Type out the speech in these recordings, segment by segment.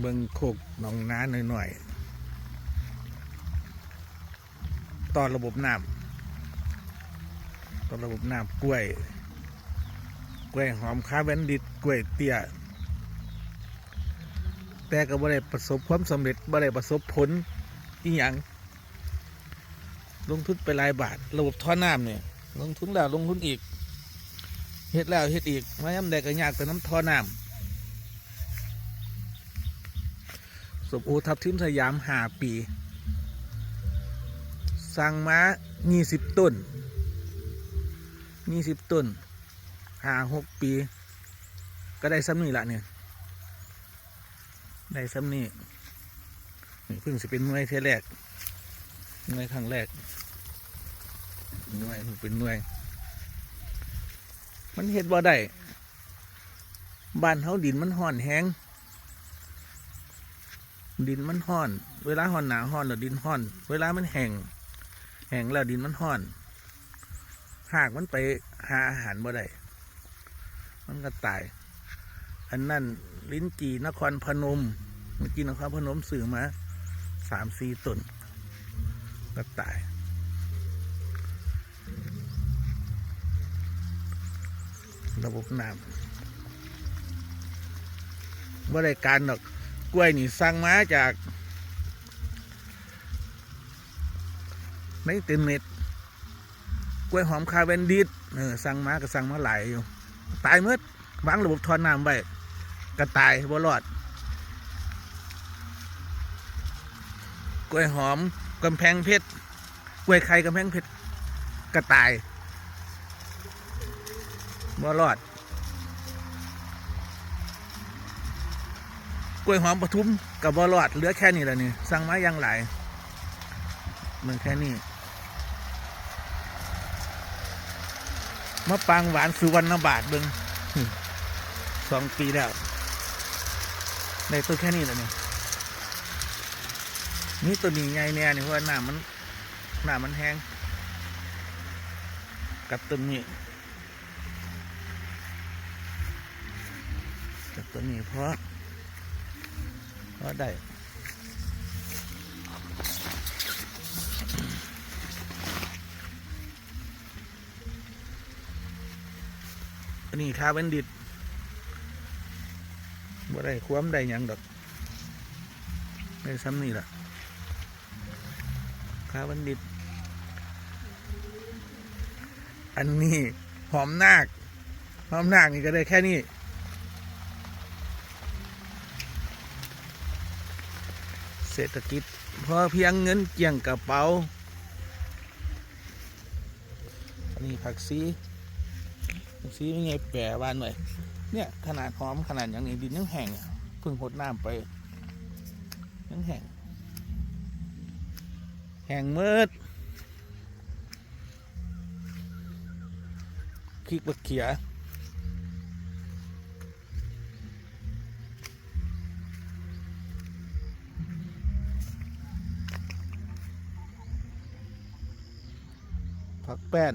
เบิ่งโคกหนองน้าหน่อยๆต่อระบบน้ำต่อระบบน้ำกล้วย กล้วยหอมคาเวนดิตกล้วยเตี้ย แต่ก็บ่ได้ประสบความสำเร็จบ่ได้ประสบผลอีหยังลงทุนไปหลายบาท ระบบท่อน้ำเนี่ยลงทุนแล้วลงทุนอีกเฮ็ดแล้วเฮ็ดอีกมาย่ำใดก็ยากแต่น้ำท่อน้ำ มโอทับทิมสยามหาปี สั่งมา20ต้น20ต้นหาหกปี ก็ได้ซ้ำนี่ละเนี่ย ได้ซ้ำนี่นี่เพิ่งจะเป็นหน่วยเทแรกหน่วยครั้งแรกหน่วยเพิ่งเป็นหน่วย มันเห็ดบ่ได้บ้านเฮาดินมันห่อนแห้ง ดินมันห่อน เวลาห่อนหนาห่อนแล้วดินห่อน เวลามันแห้งแห้งแล้วดินมันห่อนหากมันไปหาอาหารบ่ได้มันก็ตาย อันนั้นลิ้นจีนครพนมเมื่อกี้นครพนมสื่อมาสามสี่ตนก็ตาย ระบบน้ำบ่ได้การดอก ล้วยนี่สั่งมาจาก ในอินเทอร์เน็ตกล้วยหอมคาเวนดิสเออสั่งมาก็สั่งมาหลายอยู่ ตายเมื่อวางระบบทอนน้ำไว้ก็ตายบ่รอด กล้วยหอมกำแพงเพชรกล้วยไข่กำแพงเพชรก็ตายบ่รอด กล้วยหอมปทุมกับบ่รอดเหลือแค่นี้แหละนี่สั่งมาอย่างหลายเมืองแค่นี้มะปรางหวานสุวรรณบาทเบิงสองปีแล้วในตัวแค่นี้แหละนี่นี่ตัวนี้ไงเนี่ยนี่เพราะหน้ามันหน้ามันแห้งกับตัวนี้กับตัวนี้เพราะ เพราะได้นนี้คาเวนดิตบ่ได้ความได้ยังดอกได้ซ้ำนี่ล่ะข้าบันดิต อันนี้หอมนาคหอมนาคนี่ก็ได้แค่นี้ เศรษฐกิจพอเพียงเงินเกี่ยงกระเป๋า อันนี้ผักซีผักซีไม่ไงแปรบานหน่อยเนี่ยขนาดหอมขนาดอย่างนี้ดินยังแห้งเพิ่งหดน้ำไปยังแห้งแห้งมืดคลิกบักเขีย ผักแป้น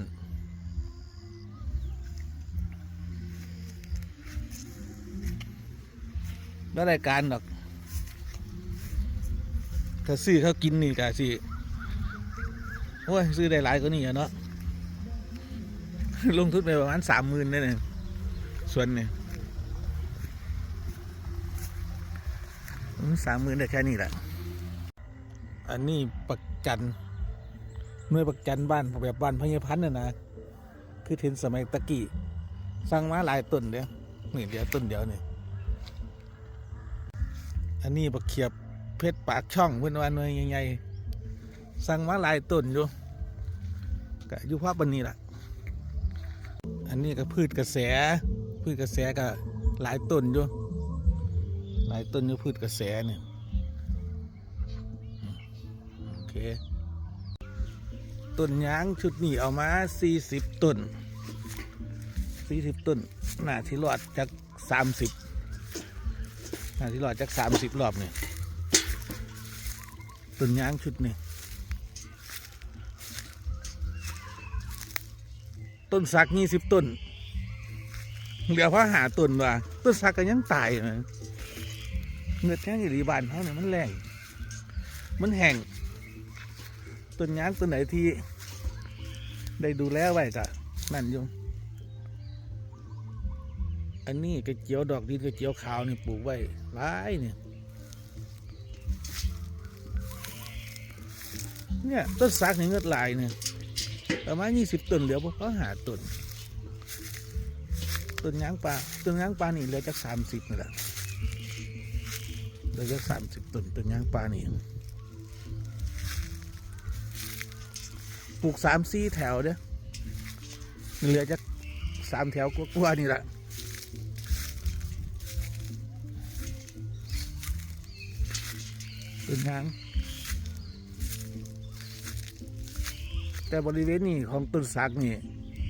แล้วรายการดอกถ้าซื้อเขากินนี่กะสิโอ้ย ซื้อได้หลายกว่านี้อะเนาะลงทุนไปประมาณสามหมื่นได้เนี่ยส่วนเนี่ยสามหมื่นได้แค่นี้แหละ อันนี้ปักจัน หน่วยปักจันบ้านแบบบ้านพญพันธ์น่ะนะคือเทนสมัยตะกี้สร้างมาหลายต้นเดียวนี่เดียวต้นเดียวนี่อันนี้บักเขียบเพชรปากช่องเพื่อนว่าหน่วยใหญ่ๆสั่งมาหลายต้นอยู่ก็อยู่ภาพบันนี้แหละอันนี้ก็พืชกระแส พืชกระแสก็หลายต้นอยู่หลายต้นอยู่พืชกระแสเนี่ยโอเค ต้นยางชุดนี้เอามา 40 ต้น 40 ต้นหน้าที่รอดจาก 30อ่าที่หลอดจากสามสิบรอบนี่ต้นยางชุดนี่ต้นสักยี่สิบต้น เหลือพระหาต้นว่าต้นสักก็ยังตายนะเงือดแห้งอีหลีบานเขาเนี่ยมันแรงมันแห้ง ต้นยางต้นไหนที่ ได้ดูแลไว้กะนั่นอยู่อันนี้กระเจียวดอกดินกระเจียวขาวนี่ปลูกไว้หลายเนี่ยเนี่ยต้นสักนี่เงือดลายเนี่ยประมาณยี่สิบต้นเหลือเพราะหาต้นต้นยางปลาต้นยางปลานี่เหลือจากสามสิบนี่แหละเหลือจากสามสิบต้นต้นยางปลานี่ ปลูกสามสี่แถวเด้อเหลือจากสามแถวกว่าๆนี่แหละเป็นหยังแต่บริเวณนี้ของต้นสักนี่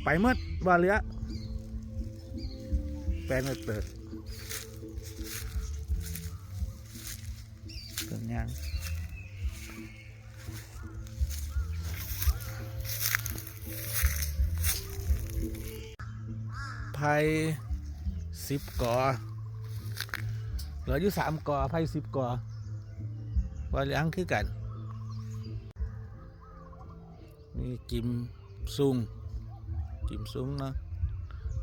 ไปหมดว่าเหลือแปลงเปิดต้นยัง ไผ่สิบกอเหลืออยู่สามกอไผ่สิบกอว่าเลี้ยงคือกัน มีจิมซุงจิมซุงเนาะ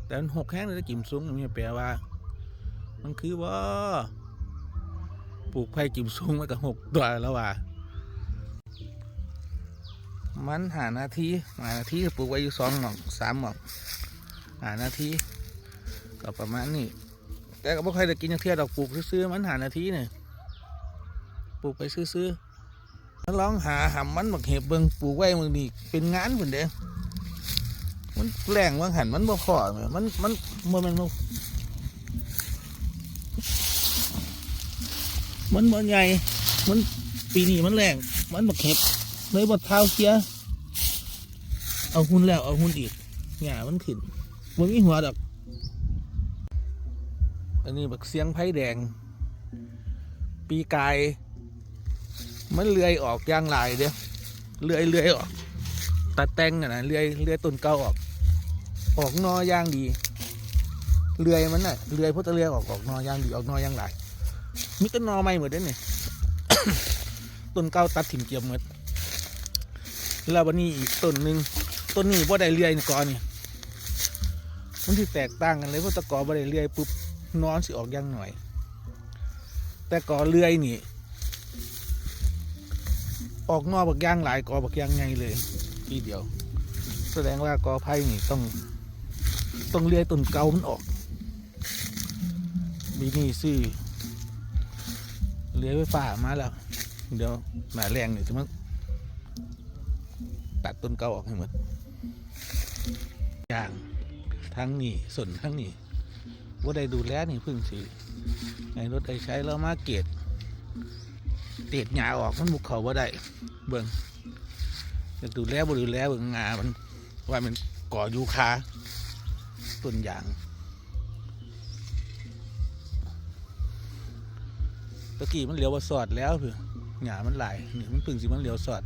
แต่มันหกแห้งเลยจิมซุงนี่แปลว่า มันคือว่าปลูกไผ่จิมซุงไว้กับหกตัวแล้วว่ามันหานาทีหานาทีปลูกไว้อยู่สองหม่องสามหม่อง หานาทีก็ประมาณนี้แต่ก็ไม่ค่อยได้กินย่างเทียดอกปลูกซื้อๆมันหานาทีเนี่ยปลูกไปซื้อๆแล้วลองหาหำมันบักเห็บเบิงปลูกไว้มึงนี่เป็นงานเหมือนเด้มันแรงว่างหันมันบ่พอมันมันมันมันมันมันบ่ใหญ่มันปีนี้มันแรงมันบักเห็บเลยบ่เท้าเสียเอาหุ่นแล้วเอาหุ่นอีกหญ้ามันขึ้น มันมีหัวดอก อันนี้บักเสียงไผ่แดง ปีกาย มันเลื่อยออกย่างลายเด้อเลื่อยเลื่อยออกตัดแต่งอะนะเลื่อยเลื่อยต้นเก่าออก ออกนอย่างดี เลื่อยมันน่ะเลื่อยพุทธเลื่อยออกออกนอย่างดีออกนอย่างหลายมีต้นนอใหม่เหมดเด้เนี่ยต้นเก่าตัดถิ่มเกียมหมดแล้ววันนี้อีกต้นหนึ่งต้นนี้บ่าได้เลื่อยก่อนเนี่ย มันที่แตกต่างกันเลยเพราะตะกอบได้เลื่อยปุ๊บนอนสิออกย่างหน่อย แต่กอเลื่อยนี่ ออกนอกบักย่างหลายกอบักย่างไงเลย ทีเดียว แสดงว่ากอไผ่นี่ต้อง ต้องเลื่อยต้นเก่ามันออกมีนี่ซื้อเลื่อยไฟฟ้ามาแล้ว เดี๋ยวหนาแรงเนี่ยจะมาตัดต้นเก่าออกให้หมดอย่าง ทั้งนี้ส่วนทั้งนี้ว่าได้ดูแลนี่พึ่งสิไอ้รถไอ้ใช้แล้วมาเกตเตียดหญ้าออกมันบุกเขาบ่ได้ เบิ่งจะดูแลบ่ดูแลเบิ่งงามันว่ามันก่อยูคาต้นยางตะกี้มันเหลียวว่าสอดแล้วเพื่อหญ้ามันไหลนี่มันพึ่งสิมันเหลียวสอด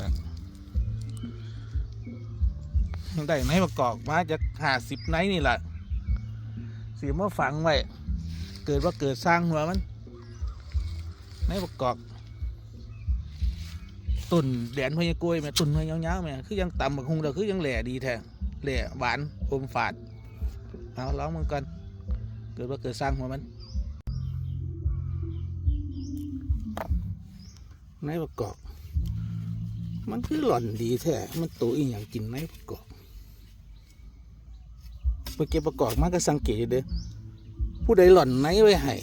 นั่น ได้ไหนประกอบมาจากหาสิบไนนี่แหละสีมาฝังไว้เกิดว่าเกิดสร้างหัวมันในประกอบตุ่นแดนพญากล้วยแม่ตุ่นพญายาวๆแม่คือยังต่ำบักฮุงเด้อคือยังแหล่ดีแท้แหล่หวานอมฝาดเอาร้องมันก่อนเกิดว่าเกิดสร้างหัวมันในประกอบมันคือหล่อนดีแท้มันตัวอีหยังกินในประกอบ ไปเก็บประกอบมากก็สังเกตเด้อผู้ใดหล่อนในไว้ให้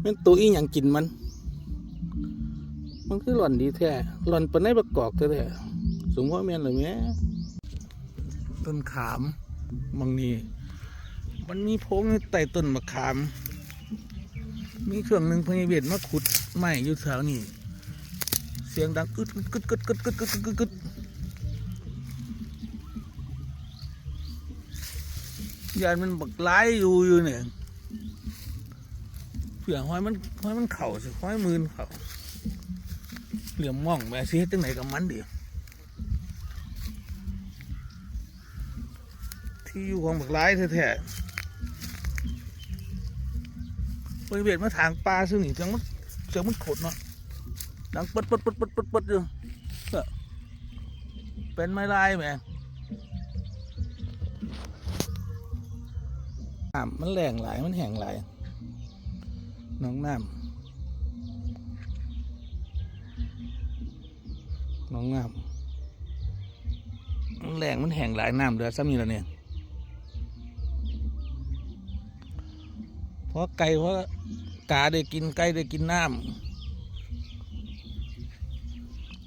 เป็นตัวอีหยังกินมัน มันคือหล่อนดีแท้หล่อนปนในประกอบแท้ๆสมว่าแม่นหรือแม่ต้นขามบางนี้มันมีโพงในใต้ต้นมะขาม มีเครื่องหนึ่งพยาเวทมาขุดไม้อยู่แถวนี้ เสียงดังกึดกึดกึดกึดกึดกึดกึดกึด ยานมันบักไล่อยู่อยู่เนี่ยเผื่อห้อยมันห้อยมันเข่าสิห้อยมืนเข่าเหลี่ยมม่องแม่สิเฮ็ดจังไหนกับมันเดียวที่อยู่ของบักร้ายแท้บริเวณมาทางปลาซึ่งนี่เสียงมันเสียงมันขดเนาะดังปดปดปดปดปดปดอยู่เป็นไม้ลายแหม น้ำมันแรงหลายมันแห้งหลายน้องน้ำน้องน้ำมันแรงมันแห้งหลายน้ำเดือดซ้ำนี่แล้วเนี่ยเพราะไก่เพราะกาได้กินไก่ได้กินน้ำ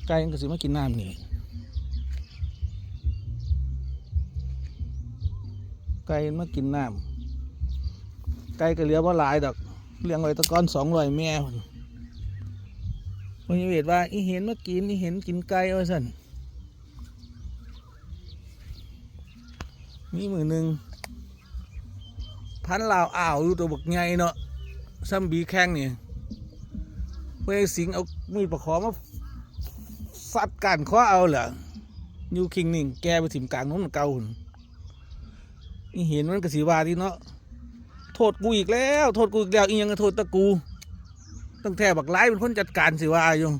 ไก่มันก็สิมากินน้ำนี่ไก่มากินน้ำ ไก่ก็เหลือว่าหลายดอกเลี้ยงไว้ตะก้อนสองร้อยแม่พุ่นมันเวทว่าอีเห็นมากินอีเห็นกินไก่เอาสันมีมือหนึ่งพันลาวอ่าวอยู่ตัวบักใหญ่เนาะซัมบีแข้งนี่เพื่อสิงเอามีดประคอมาสัดกันข้อเอาเหรอยูคิงนิ่งแกไปถิ่มกลางน้นเก่าหุ่นนี่เห็นมันกระสีวาที่เนาะ โทษกูอีกแล้ว โทษกูอีกแล้วอีหยังโทษตะกู ตั้งแต่บักไล่เป็นคนจัดการสิว่าอยู่